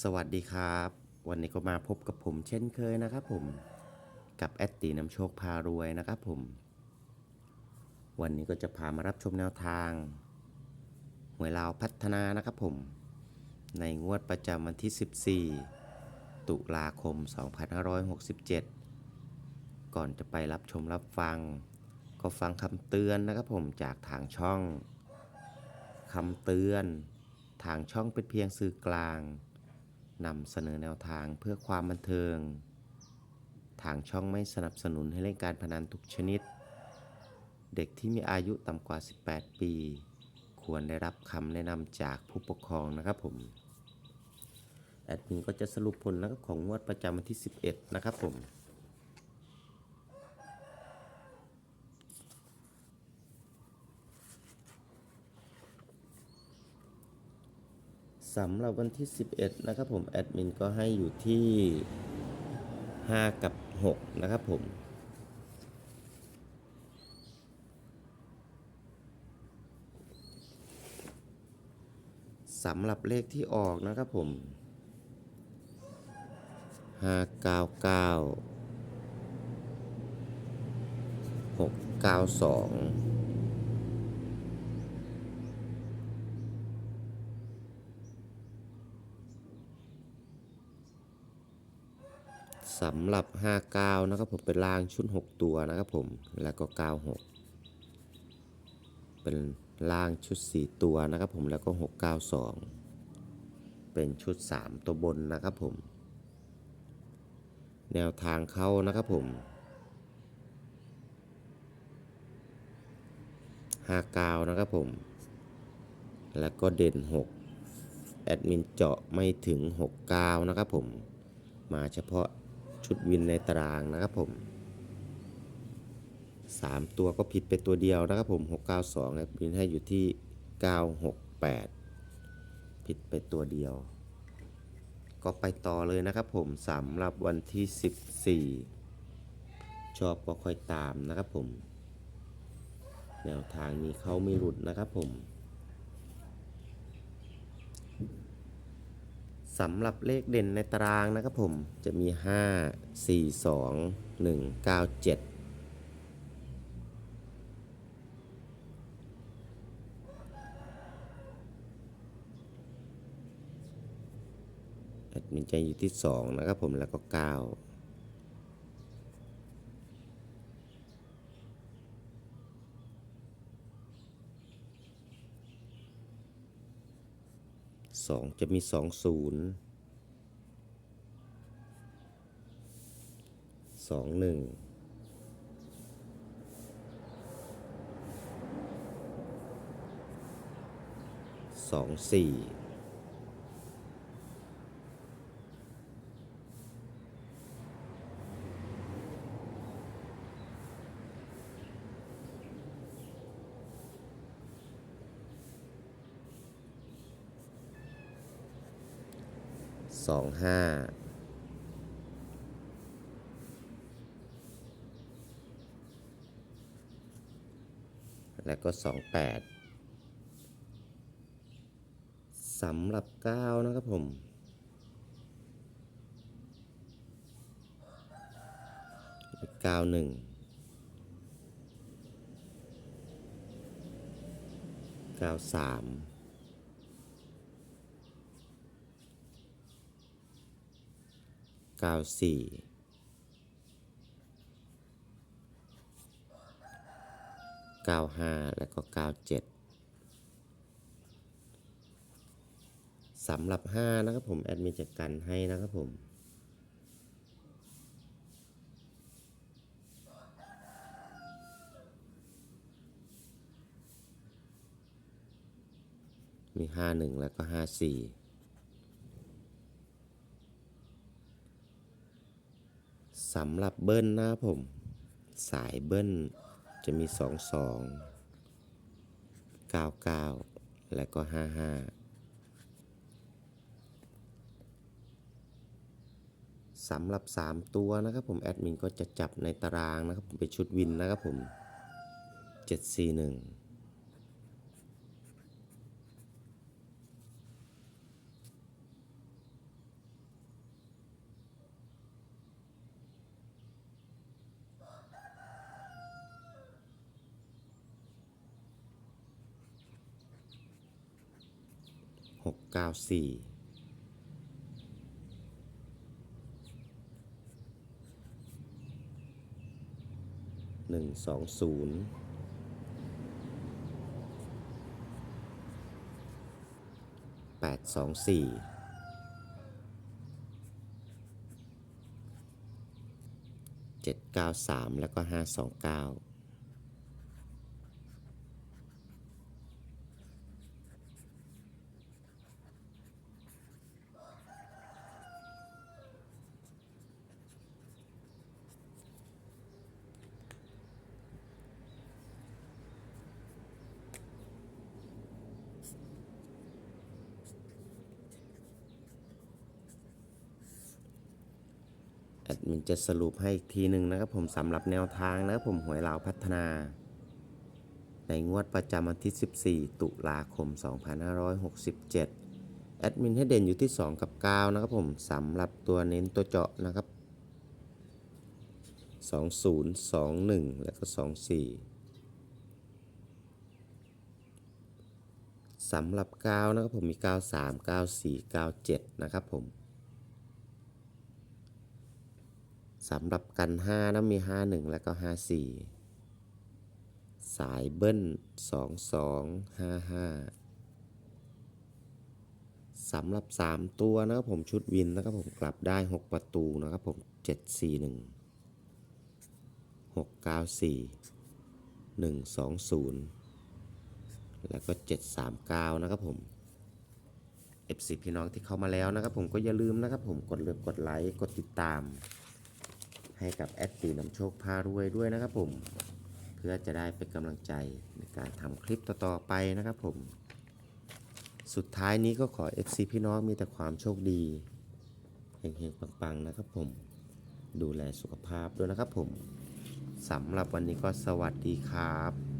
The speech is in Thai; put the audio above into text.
สวัสดีครับ วันนี้ก็มาพบกับผมเช่นเคยนะครับผมกับแอดตีน้ำโชคพารวยนะครับผม วันนี้ก็จะพามารับชมแนวทางหวยลาวพัฒนานะครับผม ในงวดประจำวันที่ 14 ตุลาคม 2567 ก่อนจะไปรับชมรับฟัง ก็ฟังคำเตือนนะครับผมจากทางช่องคำเตือน ทางช่องเป็นเพียงสื่อกลาง นำเสนอแนวทางเพื่อความบันเทิง ทางช่องไม่สนับสนุนให้เล่นการพนันทุกชนิด เด็กที่มีอายุต่ำกว่า 18 ปี ควรได้รับคำแนะนำจากผู้ปกครองนะครับผม แอดมินก็จะสรุปผลนะครับของงวดประจำวันที่ 11 นะครับผม สำหรับวันที่ 11 นะครับผม แอดมินก็ให้อยู่ที่ 5 กับ 6 นะครับผมสำหรับเลขที่ออกนะครับผม 599 692 สำหรับ 59 นะครับผมเป็นล่างชุด 6 ตัวนะครับผมแล้วก็ 96 เป็นล่างชุด 4 ตัวนะครับผมแล้วก็ 692 เป็นชุด 3 ตัวบนนะครับผม แนวทางเข้านะครับผม 59 นะครับผม แล้วก็เด่น 6 แอดมินเจาะไม่ถึง 69 นะครับผมมาเฉพาะ ชุดวินในตารางนะครับผม 3 ตัวก็ผิดไปตัวเดียวนะครับผม 692แอดมินให้อยู่ที่ 968 ผิดไปตัวเดียว ก็ไปต่อเลยนะครับผมสำหรับวันที่ 14 ชอบก็ค่อยตามนะครับผม แนวทางมีเขาไม่หลุดนะครับผม สำหรับเลขเด่นในตารางนะครับผมจะมี 5 4 2 1 9 7แอดมินจะอยู่ที่ 2 นะครับผมแล้วก็ 9 องจะมีสองศูนย์สองหนึ่งสองสี่ สองห้าแล้วก็สองแปดสำหรับเก้านะครับผมเก้าหนึ่งเก้าสาม กาหนึ่งเก้าสี่เก้าห้าแล้วก็เก้าเจ็ดสำหรับห้านะครับผมแอดมินจะกันให้นะครับผมมีห้าหนึ่งแล้วก็ห้าสี่ สำหรับเบิ้ลนะครับผม สายเบิ้ลจะมีสองสองเก้าเก้าและก็ห้าห้าสำหรับ 3 ตัวนะครับผมแอดมินก็จะจับในตารางนะครับผมเป็นชุดวินนะครับผม 741 หกเก้าสี่หนึ่งสองศูนย์แปดสองสี่เจ็ดเก้าสามแล้วก็ห้าสองเก้า ดมินจะสรุปให้อีกทีหนึ่งนะครับผมสำหรับแนวทางนะครับผมหวยลาวพัฒนา ในงวดประจำวันที่ 14 ตุลาคม 2567 แอดมินให้เด่นอยู่ที่ 2 กับ 9 นะครับผมสำหรับตัวเน้นตัวเจาะนะครับ 20 21 แล้วก็ 24สำหรับ 9 นะครับผมมี 93 94 97 นะครับผม สำหรับกัน5นะมี 51 แล้วก็ 54 สายเบิ้ล 22 55 สำหรับ 3 ตัวนะครับผมชุดวินนะครับผมกลับได้ 6 ประตูนะครับผม 741 694 120 แล้วก็ 739 นะครับผม FC พี่น้องที่เข้ามาแล้วนะครับผมก็อย่าลืมนะครับผมกดเลือกกดไลค์ กดติดตาม ให้กับแอดตีนำโชคพารวยด้วยนะครับผมเพื่อจะได้เป็นกำลังใจในการทำคลิปต่อๆไปนะครับผม สุดท้ายนี้ก็ขอ FC พี่น้องมีแต่ความโชคดีเฮงๆปังๆนะครับผม ดูแลสุขภาพด้วยนะครับผมสำหรับวันนี้ก็สวัสดีครับ